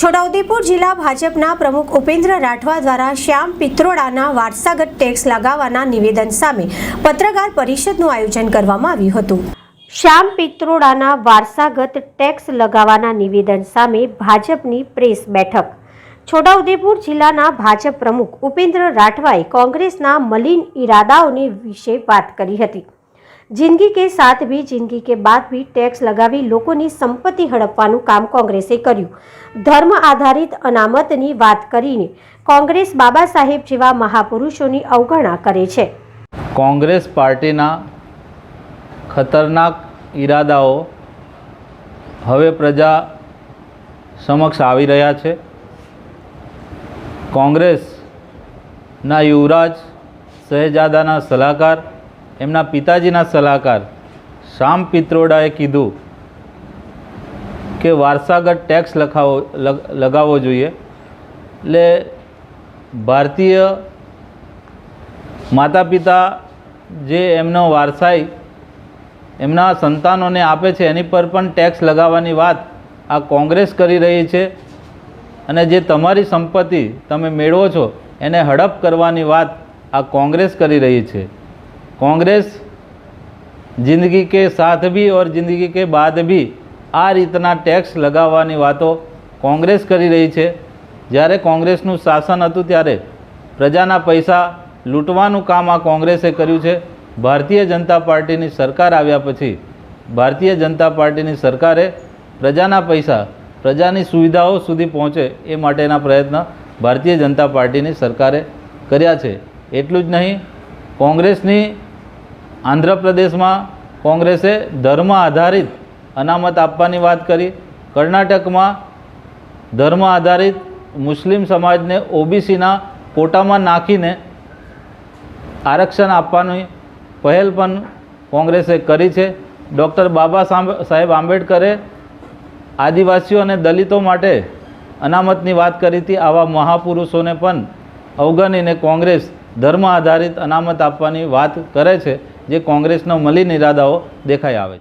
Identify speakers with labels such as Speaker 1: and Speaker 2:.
Speaker 1: છોટાઉદેપુર જિલ્લા ભાજપના પ્રમુખ ઉપેન્દ્ર રાઠવા દ્વારા શ્યામ પિત્રોડાના વારસાગત ટેક્સ લગાવવાના નિવેદન સામે પત્રકાર પરિષદનું આયોજન કરવામાં આવ્યું હતું. શ્યામ પિત્રોડાના વારસાગત ટેક્સ લગાવવાના નિવેદન સામે ભાજપની પ્રેસ બેઠક. છોટાઉદેપુર જિલ્લાના ભાજપ પ્રમુખ ઉપેન્દ્ર રાઠવાએ કોંગ્રેસના મલિન ઈરાદાઓની વિશે વાત કરી હતી. જિંદગી કે સાથ ભી જિંદગી કે બાદ ભી ટેક્સ લગાવી લોકોની સંપત્તિ હડપવાનું કામ કોંગ્રેસે કર્યું. ધર્મ આધારિત અનામતની વાત કરીને કોંગ્રેસ બાબા સાહેબ જેવા મહાપુરુષોની અવગણના કરે છે.
Speaker 2: કોંગ્રેસ પાર્ટીના ખતરનાક ઈરાદાઓ હવે પ્રજા સમક્ષ આવી રહ્યા છે. કોંગ્રેસના યુવરાજ શહેજાદાના સલાહકાર એમના પિતાજીના સલાહકાર શ્યામ પિત્રોડાએ કીધું કે વારસાગત ટેક્સ લખાવો લગાવવો જોઈએ. એટલે ભારતીય માતા પિતા જે એમનો વારસાઈ એમના સંતાનોને આપે છે, એની પર પણ ટેક્સ લગાવવાની વાત આ કોંગ્રેસ કરી રહી છે. અને જે તમારી સંપત્તિ તમે મેળવો છો, એને હડપ કરવાની વાત આ કોંગ્રેસ કરી રહી છે. કોંગ્રેસ જિંદગી કે સાથ ભી ઓર જિંદગી કે બાદ ભી આ રીતના ટેક્સ લગાવવાની વાતો કોંગ્રેસ કરી રહી છે જ્યારે કોંગ્રેસનું શાસન હતું ત્યારે પ્રજાના પૈસા લૂંટવાનું કામ આ કોંગ્રેસે કર્યું છે ભારતીય જનતા પાર્ટીની સરકાર આવ્યા પછી ભારતીય જનતા પાર્ટીની સરકારે પ્રજાના પૈસા પ્રજાની સુવિધાઓ સુધી પહોંચે એ માટેના પ્રયત્ન ભારતીય જનતા પાર્ટીની સરકારે કર્યા છે એટલું જ નહીં કોંગ્રેસની આંધ્રપ્રદેશમાં કોંગ્રેસે ધર્મ આધારિત અનામત આપવાની વાત કરી. કર્ણાટકમાં ધર્મ આધારિત મુસ્લિમ સમાજને ઓબીસીના કોટામાં નાખીને આરક્ષણ આપવાની પહેલ પણ કોંગ્રેસે કરી છે. ડૉક્ટર બાબા સાહેબ આંબેડકરે આદિવાસીઓ અને દલિતો માટે અનામતની વાત કરી હતી. આવા મહાપુરુષોને પણ અવગણીને કોંગ્રેસ ધર્મ આધારિત અનામત આપવાની વાત કરે છે. જે કોંગ્રેસનો મલિન ઇરાદાઓ દેખાઈ આવે છે.